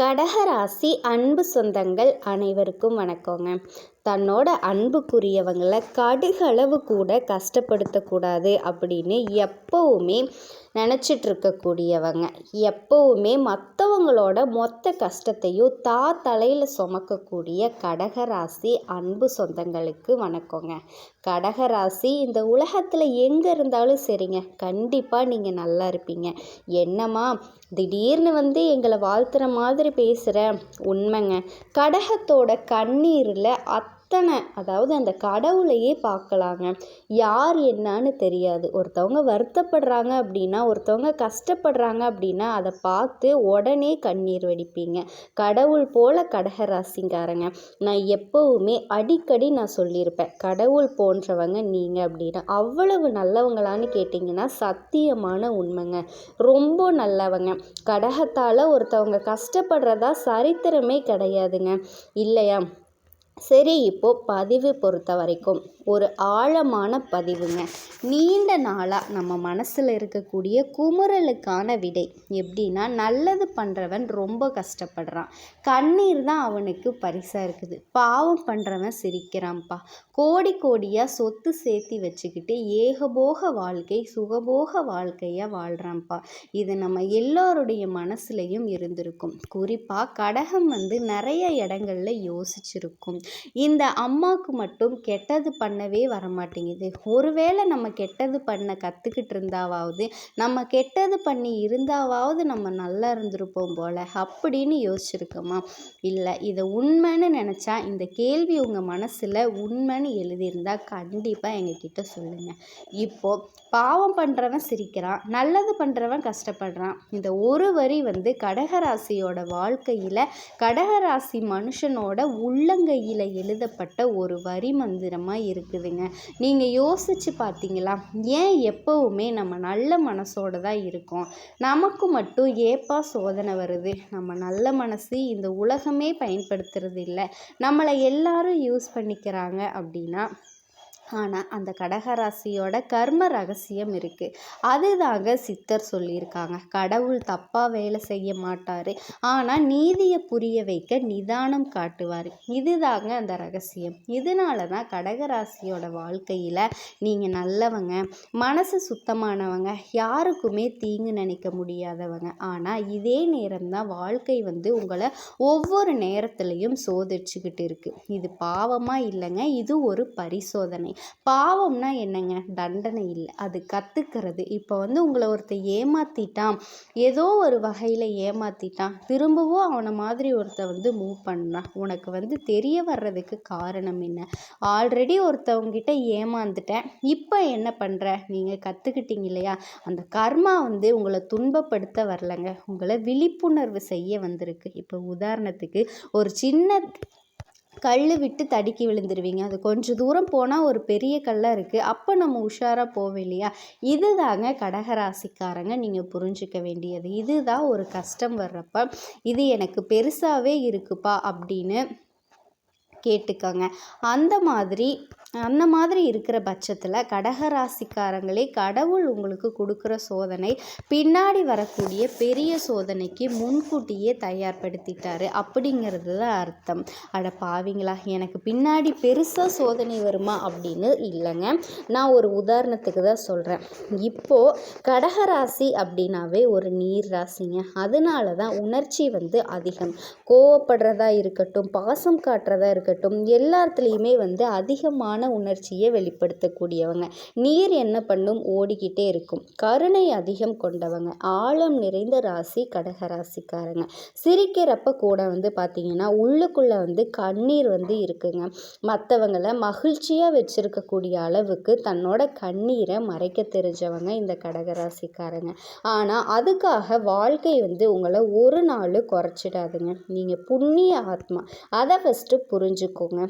கடகராசி அன்பு சொந்தங்கள் அனைவருக்கும் வணக்கங்க. தன்னோட அன்புக்குரியவங்களை கடுகளவு கூட கஷ்டப்படுத்தக்கூடாது அப்படின்னு எப்போவுமே நினச்சிட்டு இருக்கக்கூடியவங்க எப்போவுமே மற்றவங்களோட மொத்த கஷ்டத்தையும் தா தலையில் சுமக்கக்கூடிய கடகராசி அன்பு சொந்தங்களுக்கு வணக்கங்க. கடகராசி இந்த உலகத்தில் எங்கே இருந்தாலும் சரிங்க. கண்டிப்பாக நீங்கள் நல்லா இருப்பீங்க. என்னம்மா திடீர்னு வந்து எங்களை வாழ்த்துற மாதிரி பேசுகிற உண்மைங்க. கடகத்தோட கண்ணீரில் அத் அத்தனை. அதாவது அந்த கடவுளையே பார்க்கலாங்க. யார் என்னன்னு தெரியாது. ஒருத்தவங்க வருத்தப்படுறாங்க அப்படின்னா ஒருத்தவங்க கஷ்டப்படுறாங்க அப்படின்னா அதை பார்த்து உடனே கண்ணீர் வடிப்பீங்க. கடவுள் போல கடகராசிங்காரங்க நான் எப்போவுமே அடிக்கடி நான் சொல்லியிருப்பேன் கடவுள் போன்றவங்க நீங்கள் அப்படின்னா அவ்வளவு நல்லவங்களான்னு கேட்டிங்கன்னா சத்தியமான உண்மைங்க. ரொம்ப நல்லவங்க. கடகத்தால் ஒருத்தவங்க கஷ்டப்படுறதா சரித்திரமே கிடையாதுங்க. இல்லையா? சரி இப்போது பதிவு பொறுத்த வரைக்கும் ஒரு ஆழமான பதிவுங்க. நீண்ட நாளாக நம்ம மனசில் இருக்கக்கூடிய குமுறலுக்கான விடை. எப்படின்னா நல்லது பண்ணுறவன் ரொம்ப கஷ்டப்படுறான். கண்ணீர் தான் அவனுக்கு பரிசாக இருக்குது. பாவம் பண்ணுறவன் சிரிக்கிறான்ப்பா. கோடி கோடியாக சொத்து சேர்த்தி வச்சுக்கிட்டு ஏகபோக வாழ்க்கை சுகபோக வாழ்க்கையாக வாழ்கிறான்ப்பா இது நம்ம எல்லோருடைய மனசுலையும் இருந்திருக்கும். குறிப்பாக கடகம் வந்து நிறைய இடங்கள்ல யோசிச்சிருக்கும். இந்த அம்மாவுக்கு மட்டும் கெட்டது பண்ணவே வரமாட்டேங்குது. ஒருவேளை நம்ம கெட்டது பண்ண கற்றுக்கிட்டு இருந்தாவாவது நம்ம கெட்டது பண்ணி இருந்தாவாவது நம்ம நல்லா இருந்திருப்போம் போல் அப்படின்னு யோசிச்சிருக்கோமா? இல்லை இதை உண்மைன்னு நினச்சா இந்த கேள்வி உங்கள் மனசில் உண்மைன்னு எழுதியிருந்தால் கண்டிப்பாக எங்ககிட்ட சொல்லுங்கள் இப்போது பாவம் பண்ணுறவன் சிரிக்கிறான் நல்லது பண்ணுறவன் கஷ்டப்படுறான். இந்த ஒரு வரி வந்து கடகராசியோட வாழ்க்கையில் கடகராசி மனுஷனோட உள்ளங்கையில் எழுதப்பட்ட ஒரு வரி மந்திரமாக இருக்குதுங்க. நீங்கள் யோசித்து பார்த்தீங்களா? ஏன் எப்போவுமே நம்ம நல்ல மனசோடு தான் இருக்கோம்? நமக்கு மட்டும் ஏப்பா சோதனை வருது? நம்ம நல்ல மனசு இந்த உலகமே பயன்படுத்துறது இல்லை. நம்மளை எல்லாரும் யூஸ் பண்ணிக்கிறாங்க அப்படின்னா ஆனால் அந்த கடகராசியோட கர்ம ரகசியம் இருக்குது அதுதாங்க சித்தர் சொல்லியிருக்காங்க. கடவுள் தப்பாக வேலை செய்ய மாட்டார். ஆனால் நீதியை புரிய வைக்க நிதானம் காட்டுவார். இதுதாங்க அந்த ரகசியம். இதனால தான் கடகராசியோட வாழ்க்கையில் நீங்கள் நல்லவங்க மனசு சுத்தமானவங்க யாருக்குமே தீங்கு நினைக்க முடியாதவங்க. ஆனால் இதே நேரம் தான் வாழ்க்கை வந்து உங்களை ஒவ்வொரு நேரத்துலையும் சோதிச்சுக்கிட்டு இருக்குது இது பாவமாக இல்லைங்க இது ஒரு பரிசோதனை. பாவம்னா என்னங்க? தண்டனை இல்லை. அது கற்றுக்கிறது இப்போ வந்து உங்களை ஒருத்தர் ஏமாற்றிட்டான் ஏதோ ஒரு வகையில் ஏமாற்றிட்டான் திரும்பவும் அவனை மாதிரி ஒருத்த வந்து மூவ் பண்ணான் உனக்கு வந்து தெரிய வர்றதுக்கு காரணம் என்ன? ஆல்ரெடி ஒருத்தவங்கிட்ட ஏமாந்துட்டேன். இப்போ என்ன பண்ணுற நீங்கள் கற்றுக்கிட்டீங்க இல்லையா? அந்த கர்மா வந்து உங்களை துன்பப்படுத்த வரலைங்க. உங்களை விழிப்புணர்வு செய்ய வந்திருக்கு. இப்போ உதாரணத்துக்கு ஒரு சின்ன கல் விட்டு தடுக்கி விழுந்துருவீங்க. அது கொஞ்சம் தூரம் போனால் ஒரு பெரிய கல்லாக இருக்குது அப்போ நம்ம உஷாராக போவோம் இல்லையா? இது தாங்க கடகராசிக்காரங்க நீங்கள் புரிஞ்சிக்க வேண்டியது. இதுதான் ஒரு கஷ்டம் வர்றப்ப இது எனக்கு பெருசாகவே இருக்குப்பா அப்படின்னு கேட்டுக்கோங்க. அந்த மாதிரி அந்த மாதிரி இருக்கிற பட்சத்தில் கடகராசிக்காரங்களே கடவுள் உங்களுக்கு கொடுக்குற சோதனை பின்னாடி வரக்கூடிய பெரிய சோதனைக்கு முன்கூட்டியே தயார்படுத்திட்டாரு அப்படிங்கிறது தான் அர்த்தம். அட பாவிங்களா எனக்கு பின்னாடி பெருசாக சோதனை வருமா அப்படின்னு இல்லைங்க. நான் ஒரு உதாரணத்துக்கு தான் சொல்கிறேன் இப்போது கடகராசி அப்படின்னாவே ஒரு நீர் ராசிங்க. அதனால தான் உணர்ச்சி வந்து அதிகம். கோவப்படுறதா இருக்கட்டும் பாசம் காட்டுறதா இருக்கட்டும் எல்லாத்துலேயுமே வந்து அதிகமான உணர்ச்சியை வெளிப்படுத்தக்கூடியவங்க. நீர் என்ன பண்ணும்? ஓடிக்கிட்டே இருக்கும். கருணை அதிகம் கொண்டவங்க. ஆழம் நிறைந்த ராசி கடக ராசிக்காரங்க சிரிக்கிறப்ப கூட வந்து பார்த்திங்கன்னா உள்ளுக்குள்ளே வந்து கண்ணீர் வந்து இருக்குங்க. மற்றவங்களை மகிழ்ச்சியாக வச்சுருக்கக்கூடிய அளவுக்கு தன்னோட கண்ணீரை மறைக்க தெரிஞ்சவங்க இந்த கடகராசிக்காரங்க. ஆனால் அதுக்காக வாழ்க்கை வந்து உங்களை ஒரு நாள் குறைச்சிடாதுங்க. நீங்கள் புண்ணிய ஆத்மா. அதை ஃபஸ்ட்டு புரிஞ்சுக்கோங்க.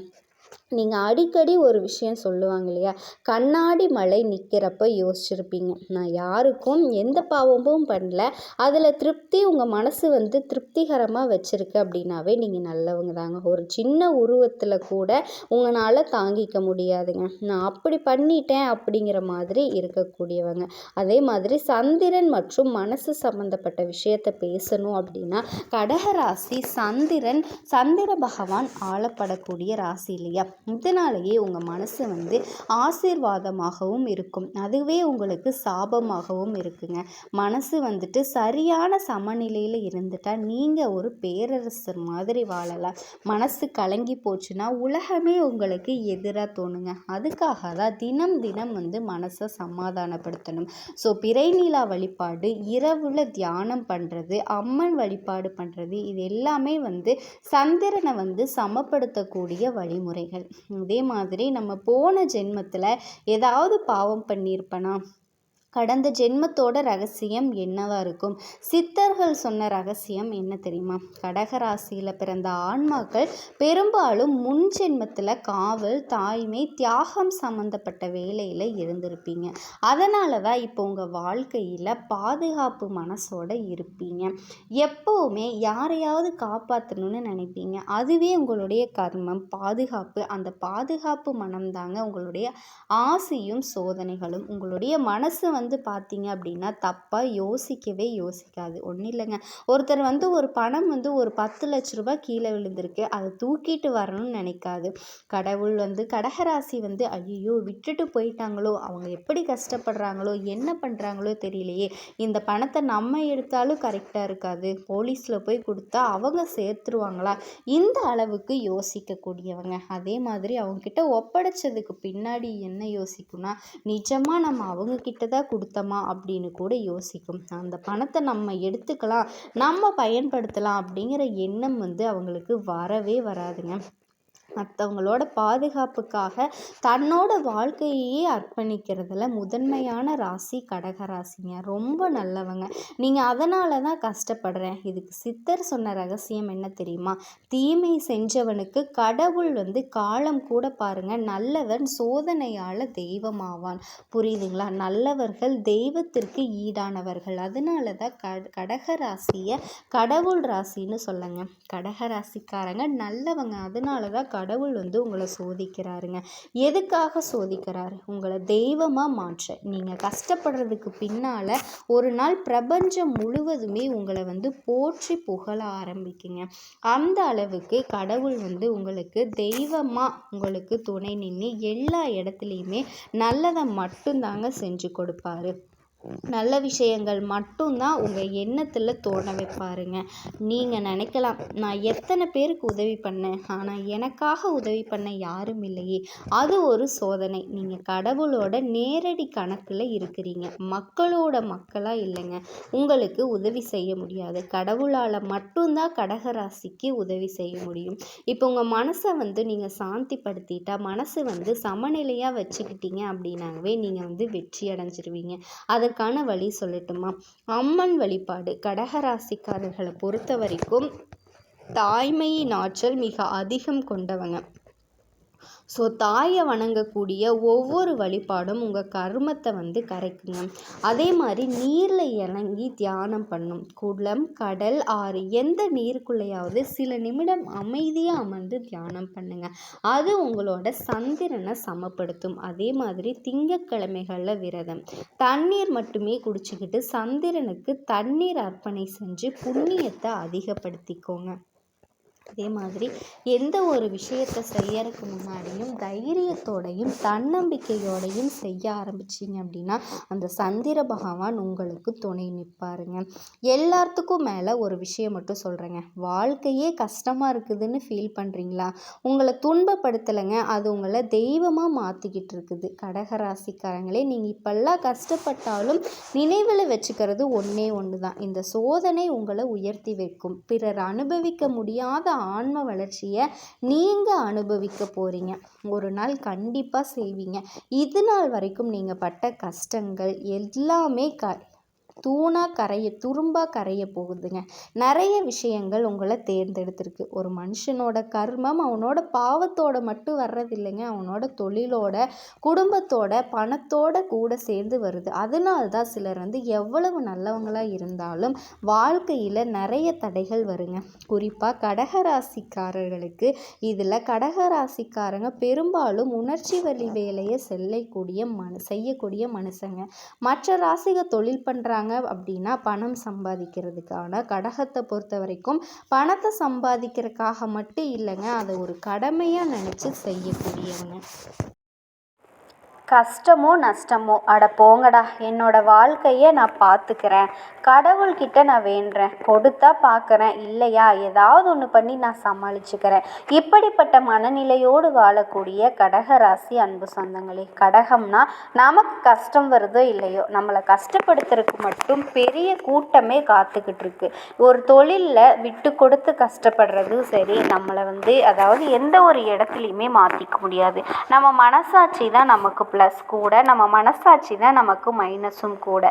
நீங்கள் அடிக்கடி ஒரு விஷயம் சொல்லுவாங்க இல்லையா? கண்ணாடி மலை நிற்கிறப்ப யோசிச்சிருப்பீங்க. நான் யாருக்கும் எந்த பாவமும் பண்ணல. அதில் திருப்தி உங்கள் மனசு வந்து திருப்திகரமாக வச்சுருக்கு அப்படின்னாவே நீங்கள் நல்லவங்க தாங்க. ஒரு சின்ன உருவத்தில் கூட உங்களால் தாங்கிக்க முடியாதுங்க. நான் அப்படி பண்ணிட்டேன் அப்படிங்கிற மாதிரி இருக்கக்கூடியவங்க. அதே மாதிரி சந்திரன் மற்றும் மனசு சம்மந்தப்பட்ட விஷயத்தை பேசணும் அப்படின்னா கடகராசி சந்திரன் சந்திர பகவான் ஆளப்படக்கூடிய ராசி இல்லையா? இதனாலேயே உங்கள் மனசு வந்து ஆசீர்வாதமாகவும் இருக்கும். அதுவே உங்களுக்கு சாபமாகவும் இருக்குங்க. மனசு வந்துட்டு சரியான சமநிலையில் இருந்துட்டால் நீங்கள் ஒரு பேரரசர் மாதிரி வாழலாம். மனசு கலங்கி போச்சுன்னா உலகமே உங்களுக்கு எதிராக தோணுங்க. அதுக்காக தான் தினம் தினம் வந்து மனசை சமாதானப்படுத்தணும். ஸோ பிறைநிலா வழிபாடு இரவில் தியானம் பண்ணுறது அம்மன் வழிபாடு பண்ணுறது இது எல்லாமே வந்து சந்திரனை வந்து சமப்படுத்தக்கூடிய வழிமுறைகள். அதே மாதிரி நம்ம போன ஜென்மத்தில் ஏதாவது பாவம் பண்ணியிருப்பனா? கடந்த ஜென்மத்தோட ரகசியம் என்னவா இருக்கும்? சித்தர்கள் சொன்ன ரகசியம் என்ன தெரியுமா? கடகராசியில் பிறந்த ஆன்மாக்கள் பெரும்பாலும் முன் ஜென்மத்தில் காவல் தாய்மை தியாகம் சம்மந்தப்பட்ட வேலையில் இருந்திருப்பீங்க. அதனால தான் இப்போ உங்கள் வாழ்க்கையில் பாதுகாப்பு மனசோட இருப்பீங்க. எப்போவுமே யாரையாவது காப்பாற்றணும்னு நினைப்பீங்க. அதுவே உங்களுடைய கர்மம் பாதுகாப்பு. அந்த பாதுகாப்பு மனம்தாங்க உங்களுடைய ஆசையும் சோதனைகளும். உங்களுடைய மனசு வந்து வந்து பார்த்தீங்க அப்படின்னா தப்பாக யோசிக்கவே யோசிக்காது. ஒன்றும் இல்லைங்க. ஒருத்தர் வந்து ஒரு பணம் வந்து ஒரு பத்து லட்ச ரூபாய் கீழே விழுந்திருக்கு. அதை தூக்கிட்டு வரணும்னு நினைக்காது. கடவுள் வந்து கடகராசி வந்து ஐயோ விட்டுட்டு போயிட்டாங்களோ? அவங்க எப்படி கஷ்டப்படுறாங்களோ? என்ன பண்ணுறாங்களோ தெரியலையே. இந்த பணத்தை நம்ம எடுத்தாலும் கரெக்டாக இருக்காது. போலீஸில் போய் கொடுத்தா அவங்க சேர்த்துருவாங்களா? இந்த அளவுக்கு யோசிக்கக்கூடியவங்க. அதே மாதிரி அவங்கக்கிட்ட ஒப்படைச்சதுக்கு பின்னாடி என்ன யோசிக்கும்னா நிஜமாக நம்ம அவங்கக்கிட்ட தான் கொடுத்தோமா அப்படின்னு கூட யோசிக்கும். அந்த பணத்தை நம்ம எடுத்துக்கலாம் நம்ம பயன்படுத்தலாம் அப்படிங்கிற எண்ணம் வந்து அவங்களுக்கு வரவே வராதுங்க. மற்றவங்களோட பாதுகாப்புக்காக தன்னோட வாழ்க்கையையே அர்ப்பணிக்கிறதுல முதன்மையான ராசி கடகராசிங்க ரொம்ப நல்லவங்க. நீங்கள் அதனால தான் கஷ்டப்படுறேன். இதுக்கு சித்தர் சொன்ன ரகசியம் என்ன தெரியுமா? தீமை செஞ்சவனுக்கு கடவுள் வந்து காலம் கூட பாருங்க நல்லவன் சோதனையால் தெய்வமாவான். புரியுதுங்களா? நல்லவர்கள் தெய்வத்திற்கு ஈடானவர்கள். அதனால தான் கடக கடகராசியை கடவுள் ராசின்னு சொல்லுங்க. கடகராசிக்காரங்க நல்லவங்க. அதனால தான் கடவுள் வந்து உங்களை சோதிக்கிறாருங்க. எதுக்காக சோதிக்கிறாரு? உங்களை தெய்வமாக மாற்ற. நீங்கள் கஷ்டப்படுறதுக்கு பின்னால் ஒரு நாள் பிரபஞ்சம் முழுவதுமே உங்களை வந்து போற்றி புகழ ஆரம்பிக்குங்க. அந்த அளவுக்கு கடவுள் வந்து உங்களுக்கு தெய்வமாக உங்களுக்கு துணை நின்று எல்லா இடத்துலையுமே நல்லதை மட்டும்தாங்க செஞ்சு கொடுப்பாரு. நல்ல விஷயங்கள் மட்டும்தான் உங்கள் எண்ணத்தில் தோண வைப்பாருங்க. நீங்கள் நினைக்கலாம் நான் எத்தனை பேருக்கு உதவி பண்ணேன் ஆனால் எனக்காக உதவி பண்ண யாரும் இல்லையே. அது ஒரு சோதனை. நீங்கள் கடவுளோட நேரடி கணக்கில் இருக்கிறீங்க. மக்களோட மக்களாக இல்லைங்க. உங்களுக்கு உதவி செய்ய முடியாது. கடவுளால் மட்டும்தான் கடகராசிக்கு உதவி செய்ய முடியும். இப்போ உங்கள் மனசை வந்து நீங்கள் சாந்திப்படுத்திட்டா மனசு வந்து சமநிலையாக வச்சுக்கிட்டீங்க அப்படின்னாவே நீங்கள் வந்து வெற்றி அடைஞ்சிருவீங்க. அதற்கு அதற்கான வழி சொல்லட்டுமா? அம்மன் வழிபாடு. கடகராசிக்காரர்களை பொறுத்த வரைக்கும் தாய்மையின் ஆற்றல் மிக அதிகம் கொண்டவங்க. ஸோ தாயை வணங்கக்கூடிய ஒவ்வொரு வழிபாடும் உங்கள் கர்மத்தை வந்து கரைக்குங்க. அதே மாதிரி நீரில் இறங்கி தியானம் பண்ணும். குளம் கடல் ஆறு எந்த நீருக்குள்ளேயாவது சில நிமிடம் அமைதியாக அமர்ந்து தியானம் பண்ணுங்க. அது உங்களோட சந்திரனை சமப்படுத்தும். அதே மாதிரி திங்கக்கிழமைகளில் விரதம். தண்ணீர் மட்டுமே குடிச்சுக்கிட்டு சந்திரனுக்கு தண்ணீர் அர்ப்பணை செஞ்சு புண்ணியத்தை அதிகப்படுத்திக்கோங்க. அதே மாதிரி எந்த ஒரு விஷயத்தை செய்யறதுக்கு முன்னாடியும் தைரியத்தோடையும் தன்னம்பிக்கையோடையும் செய்ய ஆரம்பிச்சிங்க அப்படின்னா அந்த சந்திர பகவான் உங்களுக்கு துணை நிற்பாருங்க எல்லாத்துக்கும் மேலே ஒரு விஷயம் மட்டும் சொல்கிறேங்க வாழ்க்கையே கஷ்டமாக இருக்குதுன்னு ஃபீல் பண்ணுறீங்களா உங்களை துன்பப்படுத்தலைங்க. அது உங்களை தெய்வமாக மாற்றிக்கிட்டு இருக்குது. கடகராசிக்காரங்களே நீங்கள் இப்பெல்லாம் கஷ்டப்பட்டாலும் நினைவில் வச்சுக்கிறது ஒன்றே ஒன்று தான் இந்த சோதனை உங்களை உயர்த்தி வைக்கும். பிறர் அனுபவிக்க முடியாத ஆன்ம வளர்ச்சியை நீங்கள் அனுபவிக்க போகிறீங்க ஒரு நாள் கண்டிப்பாக செய்வீங்க. இது நாள் வரைக்கும் நீங்கள் பட்ட கஷ்டங்கள் எல்லாமே க தூணாக கரைய துரும்பாக கரைய போகுதுங்க. நிறைய விஷயங்கள் உங்களை தேர்ந்தெடுத்திருக்கு. ஒரு மனுஷனோட கர்மம் அவனோட பாவத்தோட மட்டும் வர்றதில்லைங்க. அவனோட தொழிலோட குடும்பத்தோட பணத்தோட கூட சேர்ந்து வருது. அதனால தான் சிலர் வந்து எவ்வளவு நல்லவங்களாக இருந்தாலும் வாழ்க்கையில் நிறைய தடைகள் வருங்க. குறிப்பாக கடகராசிக்காரர்களுக்கு இதில் கடகராசிக்காரங்க பெரும்பாலும் உணர்ச்சி வழி வேலையை செல்லக்கூடிய மனு செய்யக்கூடிய மனுஷங்க. மற்ற ராசிக தொழில் பண்ணுறாங்க பண்ணுறாங்க அப்படின்னா பணம் சம்பாதிக்கிறதுக்கான கடகத்தை பொறுத்த வரைக்கும் பணத்தை சம்பாதிக்கிறதுக்காக மட்டும் இல்லைங்க அதை ஒரு கடமையாக நினச்சி செய்யக்கூடியவங்க. கஷ்டமோ நஷ்டமோ அட போங்கடா. என்னோட வாழ்க்கையை நான் பார்த்துக்கிறேன். கடவுள்கிட்ட நான் வேண்டுறேன். கொடுத்தா பார்க்குறேன். இல்லையா? ஏதாவது ஒன்று பண்ணி நான் சமாளிச்சுக்கிறேன். இப்படிப்பட்ட மனநிலையோடு வாழக்கூடிய கடக ராசி அன்பு சொந்தங்களே கடகம்னா நமக்கு கஷ்டம் வருதோ இல்லையோ நம்மளை கஷ்டப்படுத்துறதுக்கு மட்டும் பெரிய கூட்டமே காத்துக்கிட்டு இருக்கு. ஒரு தொழிலில் விட்டு கொடுத்து கஷ்டப்படுறதும் சரி நம்மளை வந்து அதாவது எந்த ஒரு இடத்துலையுமே மாற்றிக்க முடியாது. நம்ம மனசாட்சி தான் நமக்கு ப்ளஸ் கூட நம்ம மனசாட்சி தான் நமக்கு மைனஸும் கூட.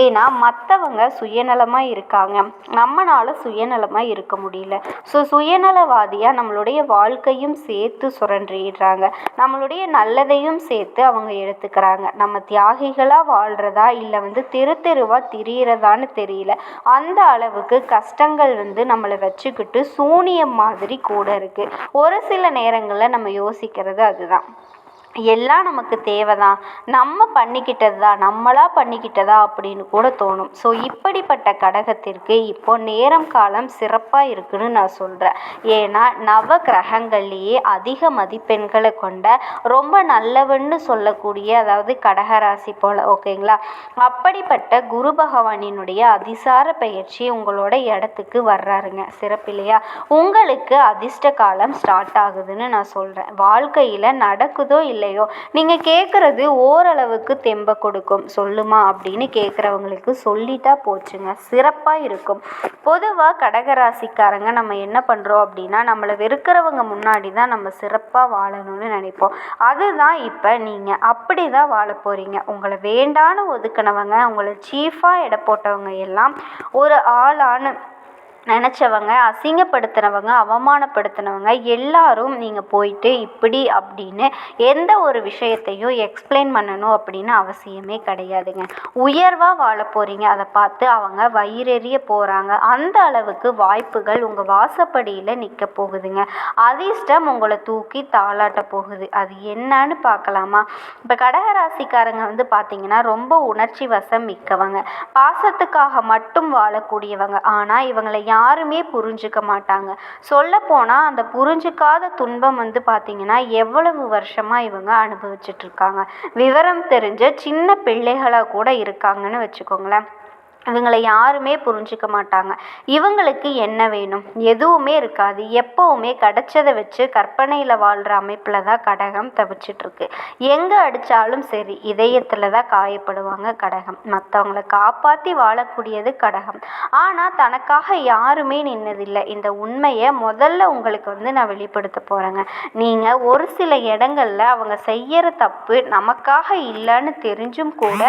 ஏன்னா மற்றவங்க சுயநலமாக இருக்காங்க. நம்மளால் சுயநலமாக இருக்க முடியல. ஸோ சுயநலவாதியாக நம்மளுடைய வாழ்க்கையும் சேர்த்து சுரண்டிடுறாங்க. நம்மளுடைய நல்லதையும் சேர்த்து அவங்க எடுத்துக்கிறாங்க. நம்ம தியாகிகளாக வாழ்கிறதா இல்லை வந்து தெரு தெருவாக திரியிறதான்னு தெரியல. அந்த அளவுக்கு கஷ்டங்கள் வந்து நம்மளை வச்சுக்கிட்டு சூனியம் மாதிரி கூட இருக்குது ஒரு சில நேரங்களில் நம்ம யோசிக்கிறது அதுதான். எல்லாம் நமக்கு தேவை தான் நம்ம பண்ணிக்கிட்டது தான் நம்மளாக பண்ணிக்கிட்டதா அப்படின்னு கூட தோணும். ஸோ இப்படிப்பட்ட கடகத்திற்கு இப்போ நேரம் காலம் சிறப்பாக இருக்குன்னு நான் சொல்கிறேன் ஏன்னா நவ கிரகங்கள்லேயே அதிக மதிப்பெண்களை கொண்ட ரொம்ப நல்லவன்னு சொல்லக்கூடிய அதாவது கடகராசி போல் ஓகேங்களா? அப்படிப்பட்ட குரு பகவானினுடைய அதிசார பயிற்சி உங்களோட இடத்துக்கு வர்றாருங்க. சிறப்பில்லையா? உங்களுக்கு அதிர்ஷ்ட காலம் ஸ்டார்ட் ஆகுதுன்னு நான் சொல்கிறேன் வாழ்க்கையில் நடக்குதோ இல்லை இல்லையோ? நீங்கள் கேட்குறது ஓரளவுக்கு தெம்ப கொடுக்கும். சொல்லுமா? அப்படின்னு கேட்குறவங்களுக்கு சொல்லிட்டா போச்சுங்க. சிறப்பாக இருக்கும். பொதுவாக கடகராசிக்காரங்க நம்ம என்ன பண்ணுறோம் அப்படின்னா நம்மளை வெறுக்கிறவங்க முன்னாடி தான் நம்ம சிறப்பாக வாழணும்னு நினைப்போம். அதுதான் இப்போ நீங்கள் அப்படி தான் வாழ போகிறீங்க உங்களை வேண்டான்னு ஒதுக்கினவங்க உங்களை சீஃபாக எடை போட்டவங்க எல்லாம் ஒரு ஆளான நினச்சவங்க அசிங்கப்படுத்தினவங்க அவமானப்படுத்தினவங்க எல்லாரும் நீங்கள் போயிட்டு இப்படி அப்படின்னு எந்த ஒரு விஷயத்தையும் எக்ஸ்பிளைன் பண்ணணும் அப்படின்னு அவசியமே கிடையாதுங்க. உயர்வாக வாழ போகிறீங்க அதை பார்த்து அவங்க வயிறெறிய போகிறாங்க அந்த அளவுக்கு வாய்ப்புகள் உங்கள் வாசப்படியில் நிற்க போகுதுங்க. அதிர்ஷ்டம் உங்களை தூக்கி தாளாட்ட போகுது. அது என்னன்னு பார்க்கலாமா? இப்போ கடகராசிக்காரங்க வந்து பார்த்தீங்கன்னா ரொம்ப உணர்ச்சி வசம் மிக்கவங்க. பாசத்துக்காக மட்டும் வாழக்கூடியவங்க. ஆனால் இவங்களை யாருமே புரிஞ்சுக்க மாட்டாங்க. சொல்லப்போனால் அந்த புரிஞ்சுக்காத துன்பம் வந்து பார்த்திங்கன்னா எவ்வளவு வருஷமாக இவங்க அனுபவிச்சிட்ருக்காங்க விவரம் தெரிஞ்ச சின்ன பிள்ளைகளாக கூட இருக்காங்கன்னு வச்சுக்கோங்களேன். இவங்களை யாருமே புரிஞ்சிக்க மாட்டாங்க. இவங்களுக்கு என்ன வேணும்? எதுவுமே இருக்காது. எப்போவுமே கிடைச்சதை வச்சு கற்பனையில் வாழ்கிற அமைப்பில் தான் கடகம் தவிச்சிட்ருக்கு. எங்கே அடித்தாலும் சரி இதயத்தில் தான் காயப்படுவாங்க கடகம். மற்றவங்கள காப்பாற்றி வாழக்கூடியது கடகம். ஆனால் தனக்காக யாருமே நின்னதில்லை. இந்த உண்மையை முதல்ல உங்களுக்கு வந்து நான் வெளிப்படுத்த போகிறேங்க நீங்கள் ஒரு சில இடங்களில் அவங்க செய்கிற தப்பு நமக்காக இல்லைன்னு தெரிஞ்சும் கூட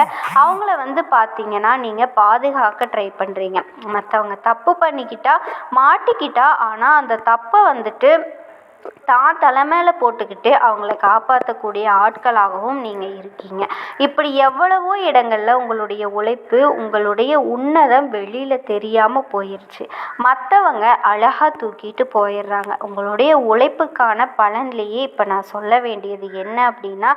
அவங்கள வந்து பார்த்தீங்கன்னா நீங்கள் பாது பாதுகாக்க ட்ரை பண்ணுறீங்க மற்றவங்க தப்பு பண்ணிக்கிட்டால் மாட்டிக்கிட்டா ஆனால் அந்த தப்பை வந்துட்டு தான் தலைமையில் போட்டுக்கிட்டு அவங்கள காப்பாற்றக்கூடிய ஆட்களாகவும் நீங்கள் இருக்கீங்க. இப்படி எவ்வளவோ இடங்களில் உங்களுடைய உழைப்பு உங்களுடைய உன்னதம் வெளியில் தெரியாமல் போயிடுச்சு மற்றவங்க அழகாக தூக்கிட்டு போயிடுறாங்க. உங்களுடைய உழைப்புக்கான பலன்லேயே இப்போ நான் சொல்ல வேண்டியது என்ன அப்படின்னா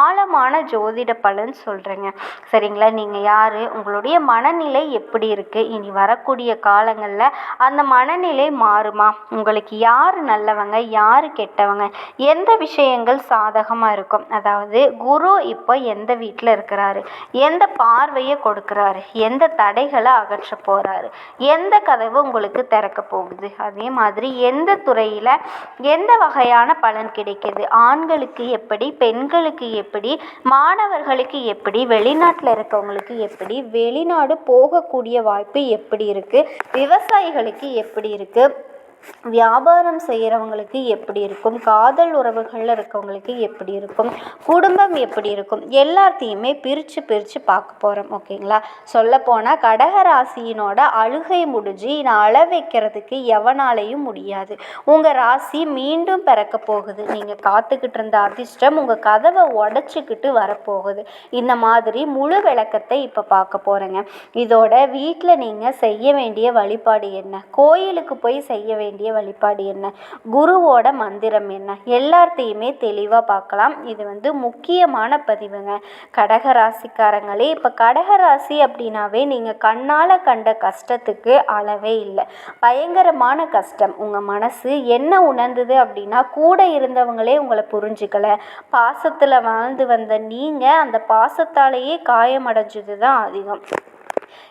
ஆழமான ஜோதிட பலன் சொல்கிறேங்க சரிங்களா? நீங்கள் யார்? உங்களுடைய மனநிலை எப்படி இருக்குது இனி வரக்கூடிய காலங்களில் அந்த மனநிலை மாறுமா? உங்களுக்கு யார் நல்லவங்க? யார் கெட்டவங்க? எந்த விஷயங்கள் சாதகமாக இருக்கும்? அதாவது குரு இப்போ எந்த வீட்டில் இருக்கிறாரு? எந்த பார்வையை கொடுக்குறாரு? எந்த தடைகளை அகற்ற போகிறாரு எந்த கதவு உங்களுக்கு திறக்க போகுது? அதே மாதிரி எந்த துறையில் எந்த வகையான பலன் கிடைக்கிது? ஆண்களுக்கு எப்படி பெண்களுக்கு எப்படி மாணவர்களுக்கு எப்படி வெளிநாட்டில் இருக்கவங்களுக்கு எப்படி வெளிநாடு போகக்கூடிய வாய்ப்பு எப்படி இருக்குது விவசாயிகளுக்கு எப்படி இருக்குது வியாபாரம் செய்கிறவங்களுக்கு எப்படி இருக்கும்? காதல் உறவுகளில் இருக்கவங்களுக்கு எப்படி இருக்கும்? குடும்பம் எப்படி இருக்கும்? எல்லாத்தையுமே பிரித்து பிரித்து பார்க்க போகிறோம் ஓகேங்களா? சொல்லப்போனால் கடக ராசியினோட அழுகை முடிஞ்சு நான் அழ வைக்கிறதுக்கு எவனாலையும் முடியாது. உங்கள் ராசி மீண்டும் பிறக்க போகுது. நீங்கள் காத்துக்கிட்டு இருந்த அதிர்ஷ்டம் உங்கள் கதவை உடச்சிக்கிட்டு வரப்போகுது. இந்த மாதிரி முழு விளக்கத்தை இப்போ பார்க்க போகிறேங்க இதோட வீட்டில் நீங்கள் செய்ய வேண்டிய வழிபாடு என்ன? கோயிலுக்கு போய் செய்ய வேண்டிய வழிபாடு என்ன? குருவோட மந்திரம் என்ன? எல்லாத்தையுமே தெளிவாக பார்க்கலாம். இது வந்து முக்கியமான பதிவுங்க. கடக ராசிக்காரங்களே இப்போ கடக ராசி அப்படின்னாவே நீங்கள் கண்ணால் கண்ட கஷ்டத்துக்கு அளவே இல்லை. பயங்கரமான கஷ்டம். உங்கள் மனசு என்ன உணர்ந்தது அப்படின்னா கூட இருந்தவங்களே உங்களை புரிஞ்சுக்கல. பாசத்தில் வாழ்ந்து வந்த நீங்கள் அந்த பாசத்தாலேயே காயமடைஞ்சது தான் அதிகம்.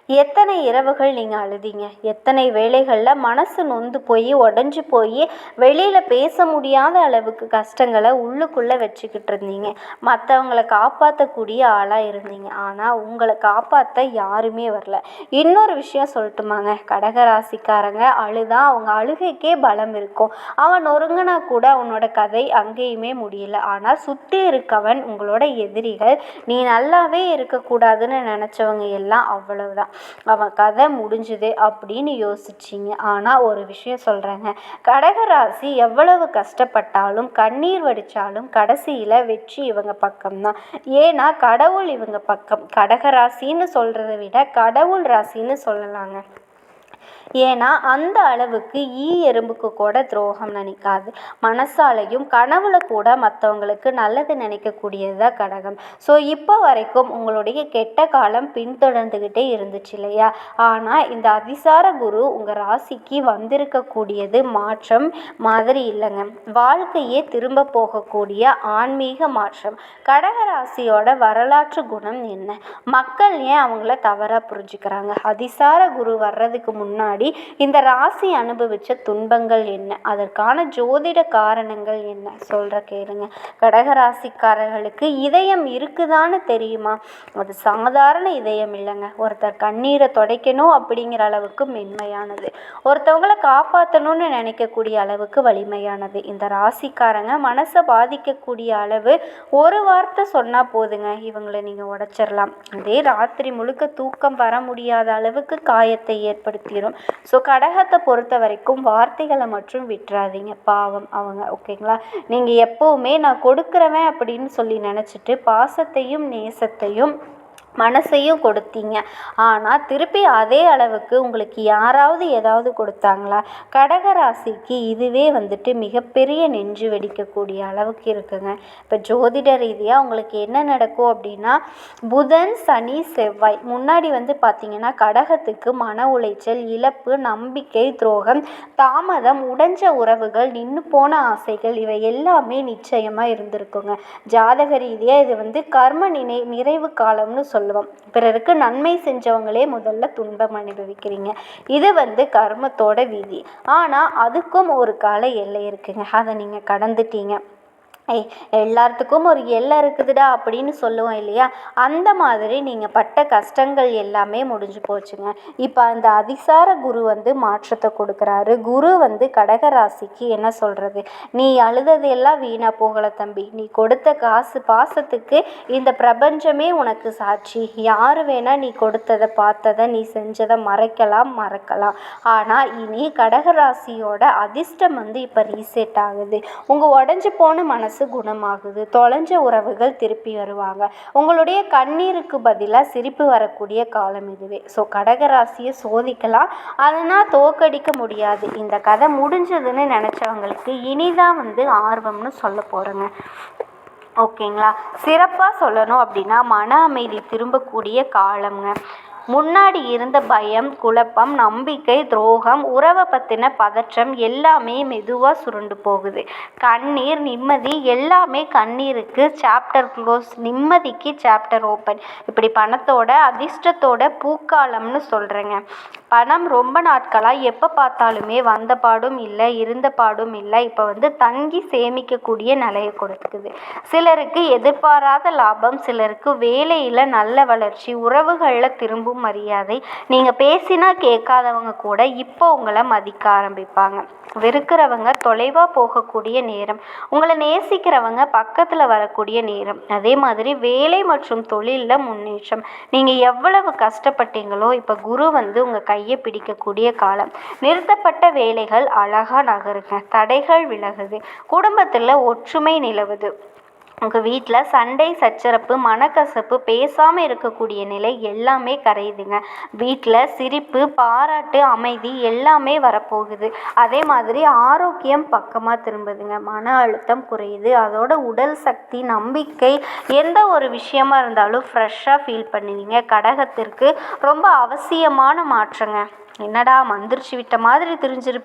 எத்தனை இரவுகள் நீங்கள் அழுதீங்க? எத்தனை வேலைகளில் மனசு நொந்து போய் உடஞ்சி போய் வெளியில் பேச முடியாத அளவுக்கு கஷ்டங்களை உள்ளுக்குள்ளே வச்சுக்கிட்டு இருந்தீங்க. மற்றவங்கள காப்பாற்றக்கூடிய ஆளாக இருந்தீங்க. ஆனால் உங்களை காப்பாற்ற யாருமே வரல. இன்னொரு விஷயம் சொல்லட்டுமாங்க. கடகராசிக்காரங்க அழுதா அவங்க அழுகைக்கே பலம் இருக்கும். அவன் நொறுங்கினா கூட அவனோட கதை அங்கேயுமே முடியல. ஆனால் சுற்றி இருக்கவன் உங்களோட எதிரிகள். நீ நல்லாவே இருக்கக்கூடாதுன்னு நினச்சவங்க எல்லாம் அவ்வளவுதான். அவன் கதை முடிஞ்சுது அப்படின்னு யோசிச்சிங்க. ஆனால் ஒரு விஷயம் சொல்கிறேங்க கடகராசி எவ்வளவு கஷ்டப்பட்டாலும் கண்ணீர் வடித்தாலும் கடைசியில் வெற்றி இவங்க பக்கம்தான். ஏன்னா கடவுள் இவங்க பக்கம். கடகராசின்னு சொல்கிறத விட கடவுள் ராசின்னு சொல்லலாங்க. ஏன்னா அந்த அளவுக்கு ஈ எறும்புக்கு கூட துரோகம் நினைக்காது மனசாலையும் கனவுல கூட மற்றவங்களுக்கு நல்லது நினைக்கக்கூடியது தான் கடகம். ஸோ இப்போ வரைக்கும் உங்களுடைய கெட்ட காலம் பின்தொடர்ந்துக்கிட்டே இருந்துச்சு இல்லையா? ஆனால் இந்த அதிசார குரு உங்கள் ராசிக்கு வந்திருக்கக்கூடியது மாற்றம் மாதிரி இல்லைங்க. வாழ்க்கையே திரும்ப போகக்கூடிய ஆன்மீக மாற்றம். கடக ராசியோட வரலாற்று குணம் என்ன? மக்கள் ஏன் அவங்கள தவறாக புரிஞ்சுக்கிறாங்க? அதிசார குரு வர்றதுக்கு முன்னாடி முன்னாடி இந்த ராசி அனுபவித்த துன்பங்கள் என்ன? அதற்கான ஜோதிட காரணங்கள் என்ன? சொல்கிற கேளுங்க. கடகராசிக்காரர்களுக்கு இதயம் இருக்குதான்னு தெரியுமா? அது சாதாரண இதயம் இல்லைங்க. ஒருத்தர் கண்ணீரை துடைக்கணும் அப்படிங்கிற அளவுக்கு மென்மையானது. ஒருத்தவங்களை காப்பாற்றணும்னு நினைக்கக்கூடிய அளவுக்கு வலிமையானது. இந்த ராசிக்காரங்க மனசை பாதிக்கக்கூடிய அளவு ஒரு வார்த்தை சொன்னால் போதுங்க. இவங்களை நீங்கள் உடச்சிடலாம் அதே ராத்திரி முழுக்க தூக்கம் வர முடியாத அளவுக்கு காயத்தை ஏற்படுத்திடும் ஸோ கடகத்தை பொறுத்த வரைக்கும் வார்த்தைகளை மட்டும் விட்டுறாதீங்க. பாவம் அவங்க ஓகேங்களா? நீங்கள் எப்போவுமே நான் கொடுக்குறவன் அப்படின்னு சொல்லி நினச்சிட்டு பாசத்தையும் நேசத்தையும் மனசையும் கொடுத்தீங்க. ஆனால் திருப்பி அதே அளவுக்கு உங்களுக்கு யாராவது ஏதாவது கொடுத்தாங்களா? கடகராசிக்கு இதுவே வந்துட்டு மிகப்பெரிய நெஞ்சு வெடிக்கக்கூடிய அளவுக்கு இருக்குங்க. இப்போ ஜோதிட ரீதியாக உங்களுக்கு என்ன நடக்கும் அப்படின்னா புதன் சனி செவ்வாய். முன்னாடி வந்து பார்த்தீங்கன்னா கடகத்துக்கு மன உளைச்சல் இழப்பு நம்பிக்கை துரோகம் தாமதம் உடைஞ்ச உறவுகள் நின்று போன ஆசைகள் இவை எல்லாமே நிச்சயமாக இருந்திருக்குங்க. ஜாதக ரீதியாக இது வந்து கர்ம நினை நிறைவு காலம்னு சொல்ல சொல்லுவோம். பிறருக்கு நன்மை செஞ்சவங்களே முதல்ல துன்பம் அனுபவிக்கிறீங்க. இது வந்து கர்மத்தோட விதி. ஆனால் அதுக்கும் ஒரு கால எல்லை இருக்குங்க. அதை நீங்கள் கடந்துட்டீங்க. எல்லாத்துக்கும் ஒரு எல்லை இருக்குதுடா அப்படின்னு சொல்லுவோம் இல்லையா? அந்த மாதிரி நீங்கள் பட்ட கஷ்டங்கள் எல்லாமே முடிஞ்சு போச்சுங்க. இப்போ அந்த அதிசார குரு வந்து மாற்றத்தை கொடுக்குறாரு. குரு வந்து கடக ராசிக்கு என்ன சொல்கிறது நீ அழுதது எல்லாம் வீணாக போகலை தம்பி. நீ கொடுத்த காசு பாசத்துக்கு இந்த பிரபஞ்சமே உனக்கு சாட்சி. யார் வேணால் நீ கொடுத்ததை பார்த்ததை நீ செஞ்சதை மறைக்கலாம் மறக்கலாம். ஆனால் இனி கடகராசியோட அதிர்ஷ்டம் வந்து இப்போ ரீசெட் ஆகுது. உங்கள் உடஞ்சி போன மனசு மனசு குணமாகுது தொலைஞ்ச உறவுகள் திருப்பி வருவாங்க. உங்களுடைய கண்ணீருக்கு பதிலாக சிரிப்பு வரக்கூடிய காலம் இதுவே. ஸோ கடகராசியை சோதிக்கலாம். அதனால் தோக்கடிக்க முடியாது. இந்த கதை முடிஞ்சதுன்னு நினச்சவங்களுக்கு இனிதான் வந்து ஆர்வம்னு சொல்ல போகிறேங்க ஓகேங்களா? சிறப்பாக சொல்லணும் அப்படின்னா மன அமைதி திரும்பக்கூடிய காலம்ங்க. முன்னாடி இருந்த பயம் குழப்பம் நம்பிக்கை துரோகம் உறவை பற்றின பதற்றம் எல்லாமே மெதுவாக சுருண்டு போகுது. கண்ணீர் நிம்மதி எல்லாமே கண்ணீருக்கு சாப்டர் க்ளோஸ் நிம்மதிக்கு சாப்டர் ஓப்பன் இப்படி பணத்தோட அதிர்ஷ்டத்தோட பூக்காலம்னு சொல்கிறேங்க பணம் ரொம்ப நாட்களாக எப்போ பார்த்தாலுமே வந்த பாடும் இல்லை இருந்த பாடும் இல்லை இப்போ வந்து தங்கி சேமிக்கக்கூடிய நிலையை கொடுக்குது. சிலருக்கு எதிர்பாராத லாபம் சிலருக்கு வேலையில் நல்ல வளர்ச்சி உறவுகளில் திரும்பும் மரியாதை. நீங்கள் பேசினா கேட்காதவங்க கூட இப்போ உங்களை மதிக்க ஆரம்பிப்பாங்க. வெறுக்கிறவங்க தொலைவாக போகக்கூடிய நேரம். உங்களை நேசிக்கிறவங்க பக்கத்தில் வரக்கூடிய நேரம். அதே மாதிரி வேலை மற்றும் தொழிலில் முன்னேற்றம். நீங்கள் எவ்வளவு கஷ்டப்பட்டீங்களோ இப்போ குரு வந்து உங்கள் கையை பிடிக்கக்கூடிய காலம். நிறுத்தப்பட்ட வேலைகள் அழகாக நகருங்க. தடைகள் விலகுது. குடும்பத்தில் ஒற்றுமை நிலவுது. உங்கள் வீட்டில் சண்டை சச்சரப்பு மனக்கசப்பு பேசாமல் இருக்கக்கூடிய நிலை எல்லாமே கரையுதுங்க. வீட்டில் சிரிப்பு பாராட்டு அமைதி எல்லாமே வரப்போகுது. அதே மாதிரி ஆரோக்கியம் பக்கமாக திரும்புதுங்க. மன அழுத்தம் குறையுது. அதோட உடல் சக்தி நம்பிக்கை எந்த ஒரு விஷயமா இருந்தாலும் ஃப்ரெஷ்ஷாக ஃபீல் பண்ணுவீங்க. கடகத்திற்கு ரொம்ப அவசியமான மாற்றங்க. என்னடா மந்திரிச்சு விட்ட மாதிரி தெரிஞ்சிருப்ப